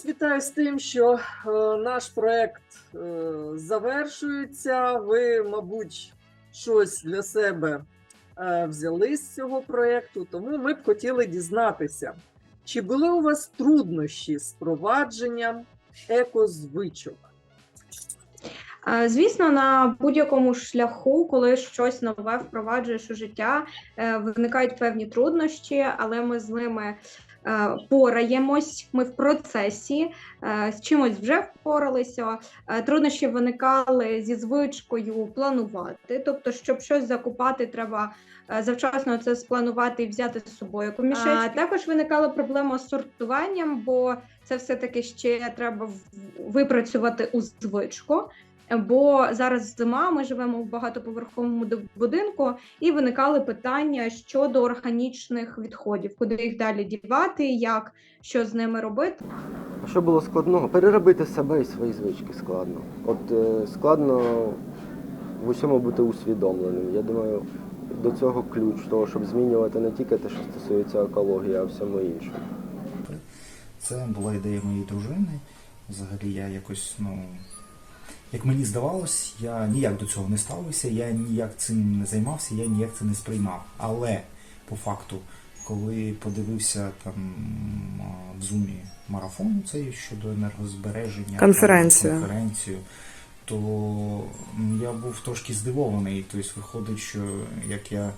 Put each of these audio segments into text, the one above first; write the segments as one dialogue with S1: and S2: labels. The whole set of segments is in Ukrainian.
S1: вас вітаю з тим, що е, наш проект е, завершується. Ви, мабуть, щось для себе е, взяли з цього проекту, тому ми б хотіли дізнатися, чи були у вас труднощі з впровадженням екозвичок?
S2: Звісно, на будь-якому шляху, коли щось нове впроваджуєш у життя, виникають певні труднощі, але ми з ними пораємось. Ми в процесі е, з чимось вже впоралися. Е, Труднощі виникали зі звичкою планувати. Тобто, щоб щось закупати, треба е, завчасно це спланувати і взяти з собою яку мішечку. А також виникала проблема з сортуванням, бо це все таки ще треба випрацювати у звичку. Бо зараз зима, ми живемо в багатоповерховому будинку, і виникали питання щодо органічних відходів, куди їх далі дівати, як що з ними робити.
S3: Що було складного? Переробити себе і свої звички складно. От е, складно в усьому бути усвідомленим. Я думаю, до цього ключ того, щоб змінювати не тільки те, що стосується екології, а всьому іншому.
S4: Це була ідея моєї дружини. Взагалі я якось, ну, як мені здавалось, я ніяк до цього не ставився, я ніяк цим не займався, я ніяк це не сприймав. Але по факту, коли подивився там в зумі марафон цей щодо енергозбереження,
S5: Конференцію.
S4: там, конференцію, то я був трошки здивований. Тобто виходить, що як я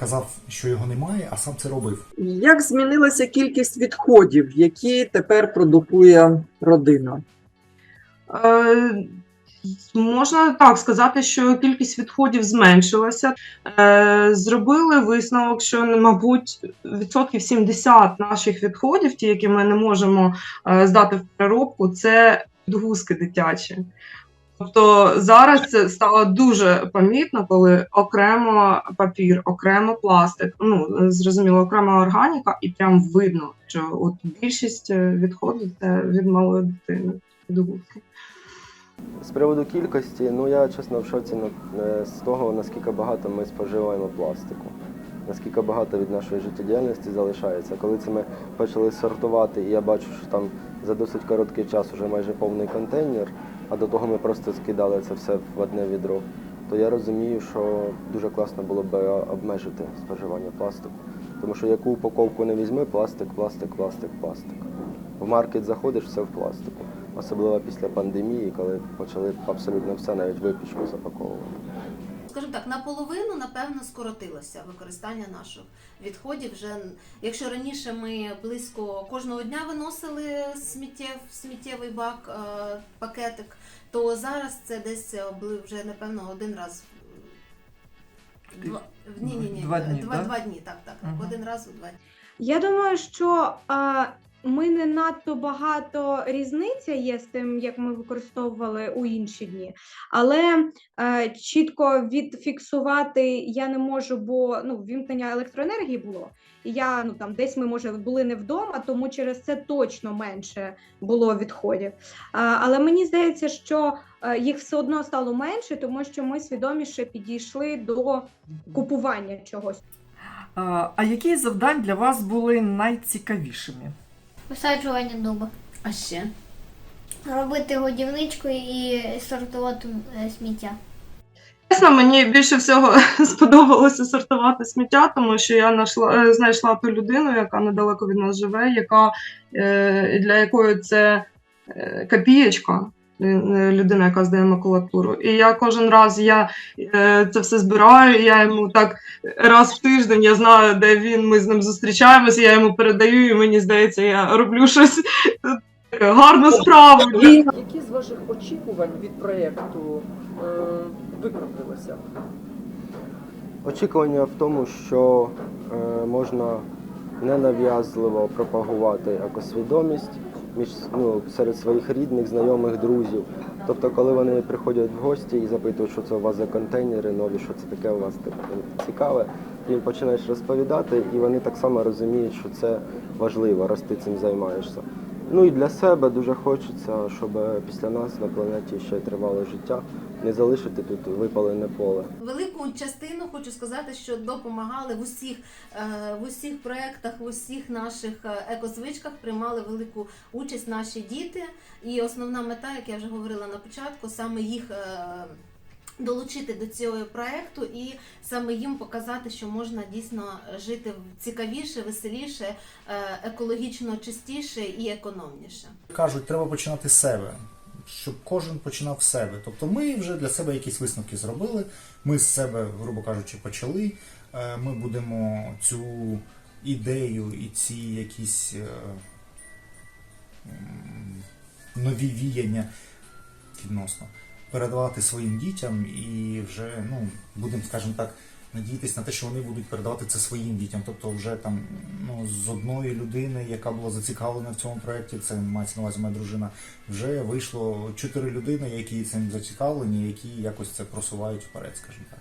S4: казав, що його немає, а сам це робив.
S1: Як змінилася кількість відходів, які тепер продукує родина?
S6: Е, Можна так сказати, що кількість відходів зменшилася. Е, Зробили висновок, що, мабуть, відсотків 70 наших відходів, ті, які ми не можемо е, здати в переробку, це підгузки дитячі. Тобто зараз це стало дуже помітно, коли окремо папір, окремо пластик, ну зрозуміло, окрема органіка, і прям видно, що от більшість е, відходів це від малої дитини підгузки.
S3: З приводу кількості, ну я чесно в шоці е, з того, наскільки багато ми споживаємо пластику, наскільки багато від нашої життєдіяльності залишається. Коли це ми почали сортувати, і я бачу, що там за досить короткий час вже майже повний контейнер, а до того ми просто скидали це все в одне відро, то я розумію, що дуже класно було б обмежити споживання пластику. Тому що яку упаковку не візьми, пластик, пластик, пластик, пластик. В маркет заходиш, все в пластику. Особливо після пандемії, коли почали абсолютно все, навіть випічку запаковувати.
S7: Скажімо так, наполовину, напевно, скоротилося використання наших відходів. Вже якщо раніше ми близько кожного дня виносили сміттєв, сміттєвий бак, е, пакетик, то зараз це десь е, вже напевно один раз. Два, ні, ні, ні,
S1: Два дні,
S7: два,
S1: так?
S7: два дні, так, так,
S1: Мгм.
S7: один раз у два дні.
S2: Я думаю, що а, ми не надто багато різниця є з тим, як ми використовували у інші дні, але е, чітко відфіксувати я не можу, бо ну вімкнення електроенергії було. І я ну там десь ми може були не вдома, тому через це точно менше було відходів. А, але мені здається, що е, їх все одно стало менше, тому що ми свідоміше підійшли до купування чогось.
S8: А, які завдань для вас були найцікавішими?
S9: Висаджування дуба.
S7: А ще
S9: Робити годівничку і сортувати е, сміття.
S6: Чесно, мені більше всього сподобалося сортувати сміття, тому що я знайшла, е, знайшла ту людину, яка недалеко від нас живе, яка, е, для якої це копієчка. Е, Людина, яка здає макулатуру. І я кожен раз я е, це все збираю, я йому так раз в тиждень я знаю, де він, ми з ним зустрічаємося, я йому передаю, і мені здається, я роблю щось гарну справу.
S1: Які з ваших очікувань від проєкту е, виправдалися?
S3: Очікування в тому, що е, можна ненав'язливо пропагувати екосвідомість між ну, серед своїх рідних, знайомих, друзів. Тобто, коли вони приходять в гості і запитують, що це у вас за контейнери нові, що це таке у вас цікаве, ти їм починаєш розповідати, і вони так само розуміють, що це важливо, раз ти цим займаєшся. Ну і для себе дуже хочеться, щоб після нас на планеті ще тривало життя, не залишити тут випалене поле.
S7: Велику частину хочу сказати, що допомагали в усіх е, в усіх проєктах, в усіх наших е, екозвичках приймали велику участь наші діти. І основна мета, як я вже говорила на початку, саме їх. Долучити до цього проекту і саме їм показати, що можна дійсно жити цікавіше, веселіше, е, екологічно чистіше і економніше.
S4: Кажуть, треба починати з себе, щоб кожен починав з себе. Тобто ми вже для себе якісь висновки зробили. Ми з себе, грубо кажучи, почали. Е, Ми будемо цю ідею і ці якісь е, нові віяння відносно передавати своїм дітям і вже ну, будемо, скажімо так, надіятися на те, що вони будуть передавати це своїм дітям. Тобто, вже там ну, з одної людини, яка була зацікавлена в цьому проєкті, це мається на увазі моя дружина, вже вийшло чотири людини, які цим зацікавлені, які якось це просувають вперед, скажімо так.